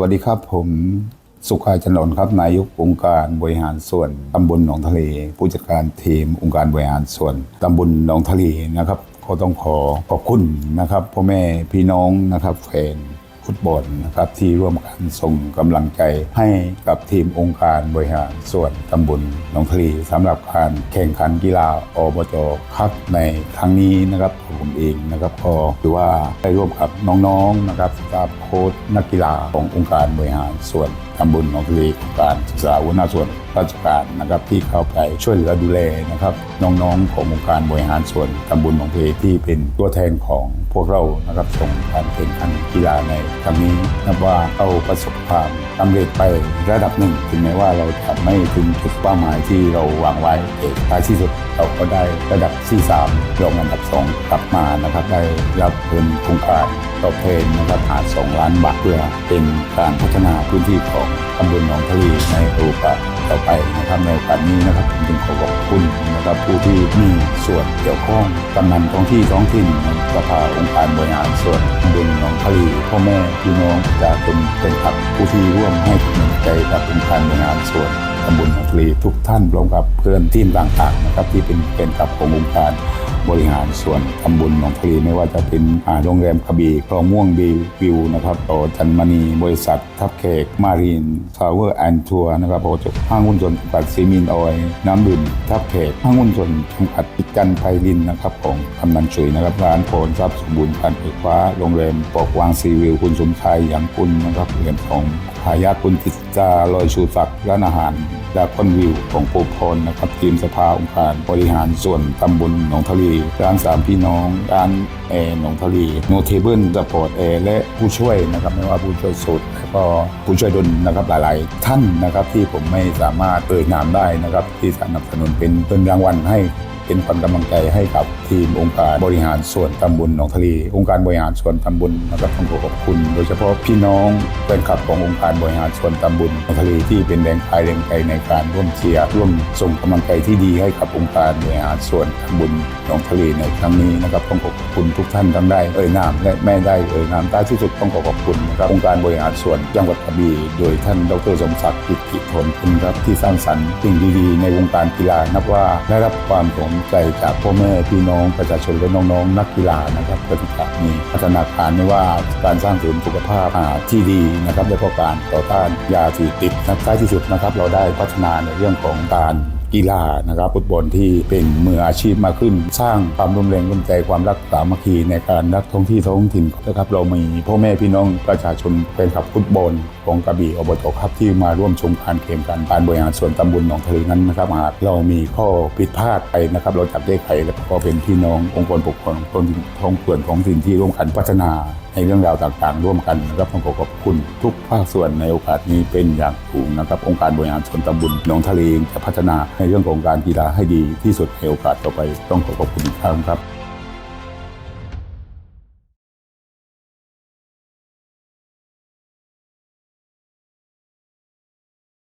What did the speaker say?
วัสดีครับผมสุขายจันทร์ครับนายกองค์การบริหารส่วนตำบลหนองทะเล ผู้จัดการทีมองค์การบริหารส่วนตำบลหนองทะเลนะครับ ก็ต้องขอขอบคุณนะครับพ่อแม่พี่น้องนะครับแฟน ฟุตบอลนะครับที่ร่วมกันส่งกำลังใจให้กับทีมองค์การบริหารส่วนตำบลหนองทะเลสำหรับการแข่งขันกีฬาอบจครับในครั้งนี้นะครับผมเองนะครับก็ถือว่าได้ร่วมกับน้องๆนะครับสตาฟโค้ชนักกีฬาขององค์การบริหารส่วนตำบลหนองทะเลองการศึกษาหัวหน้าส่วนราชการนะครับที่เข้าไปช่วยเหลือดูแลนะครับน้องๆขององค์การบริหารส่วนตำบลหนองทะเลที่เป็นตัวแทนของพวกเรานะครับส่งการแข่งขันกีฬาในครั้งนี้นับว่าเราประสบความสำเร็จไประดับหนึ่งถึงแม้ว่าเราจะไม่ถึงจุดเป้าหมายที่เราวางไว้แต่ท้ายที่สุดเราก็ได้ระดับที่3รองอันดับสองกลับมานะครับ ได้รับเงินโครงการตอบแทนนะครับหา2ล้านบาทเพื่อเป็นการพัฒนาพื้นที่ของตำบลหนองทะเลในโอกาส ต่อไปนะครับในโอกาสนี้นะครับผมจึงขอขอบคุณนะครับผู้ที่มีส่วนเกี่ยวข้องกำนันท้องที่ท้องถิ่นสภาองค์การบริหารส่วนตำบลหนองทะเลพ่อแม่พี่น้องจะเป็นเป็นขับผู้ที่ร่วมให้กำลังใจกับองค์การบริหารส่วน ตำบลหนองทะเลทุกท่านรวมกับเพื่อนทีมต่างๆนะครับที่เป็นเป็นขับขององค์การบริหารส่วนตำบลหนองทะเลไม่ว่าจะเป็นอ่าโรงแรมกระบี่คลองม่วงบีวิวนะครับต่อจันมณีบริษัททับเขกมารีนทาวเวอร์แอนทัวร์นะครับโปรเจกต์ห้างหุ้นส่วนจำกัดซีมินออยน้ำดื่มทับเขกห้างหุ้นส่วนจำกัดปิกันไพลินนะครับของกำนันฉุยนะครับร้านโพลทรัพย์สมบูรณ์การไฟฟ้าโรงแรมปอกวางซีวิวคุณสมชายอย่างคุณนะครับเหรียญทองหายาคุณกิจจาลอยชูศักดิ์ร้านอาหารดาคอนวิวของโปรพรนะครับทีมสภาองค์การบริหารส่วนตำบลหนองทะเลร้านสามพี่น้อง ร้านแอร์หนองทะเลโนเทเบิลสปอร์ตแอร์และผู้ช่วยนะครับไม่ว่าผู้ช่วยสุดแล้วก็ผู้ช่วยดนนะครับหลายๆ ท่านนะครับที่ผมไม่สามารถเอ่ยนามได้นะครับที่สนับสนุนเป็นเป็นรางวัลให้ เป็นขวัญกำลังใจให้กับทีมองค์การบริหารส่วนตำบลหนองทะเล องค์การบริหารส่วนตำบลนะครับต้องขอขอบคุณ โดยเฉพาะพี่น้องแฟนคลับขององค์การบริหารส่วนตำบลหนองทะเลที่เป็นแรงกายแรงใจในการร่วมเชียร์ร่วมส่งกำลังใจที่ดีให้กับองค์การบริหารส่วนตำบลหนองทะเลในครั้งนี้นะครับต้องขอขอบคุณทุกท่านทั้งได้เอ่ยนามและแม่ได้เอ่ยนามใต้ที่สุดต้องขอขอบคุณนะครับองค์การบริหารส่วนจังหวัดกระบี่โดยท่านดรสมศักดิ์กิตติผลคุณครับที่สร้างสรรค์สิ่งดีๆในวงการกีฬานับว่าได้รับความสนใจจากพ่อแม่พี่น้องประชาชนและน้องๆ นักกีฬานะครับเพื่อที่จะมีพัฒนาการไม่ว่าการสร้างเสริมสุขภาพอ่าที่ดีนะครับและก็การต่อต้านยาเสพติดนะท้ายที่สุดนะครับ เราได้พัฒนาในเรื่องของการ กีฬานะครับฟุตบอลที่เป็นมืออาชีพมากขึ้น สร้างความร่วมแรงร่วมใจความรักสามัคคีในการรักท้องที่ท้องถิ่นนะครับเรามีพ่อแม่พี่น้องประชาชนเป็นขับฟุตบอลของกระบี่อบตครับที่มาร่วมชมการแข่งขันการบริหารส่วนตำบลหนองทะเลนั้นนะครับหากเรามีข้อผิดพลาดไปนะครับ เราจับได้ไขแล้วก็เป็นพี่น้ององค์กรปกครองท้องถิ่นท้องท้องถิ่นที่ร่วมกันพัฒนาในเรื่องราวต่างๆ ร่วมกันนะครับต้องขอขอบคุณทุกภาคส่วนในโอกาสนี้เป็นอย่างสูงนะครับ องค์การบริหารส่วนตำบลหนองทะเลจะพัฒนาในเรื่องของการกีฬาให้ดีที่สุดในโอกาสต่อไปต้องขอขอบคุณอีกครั้งครับ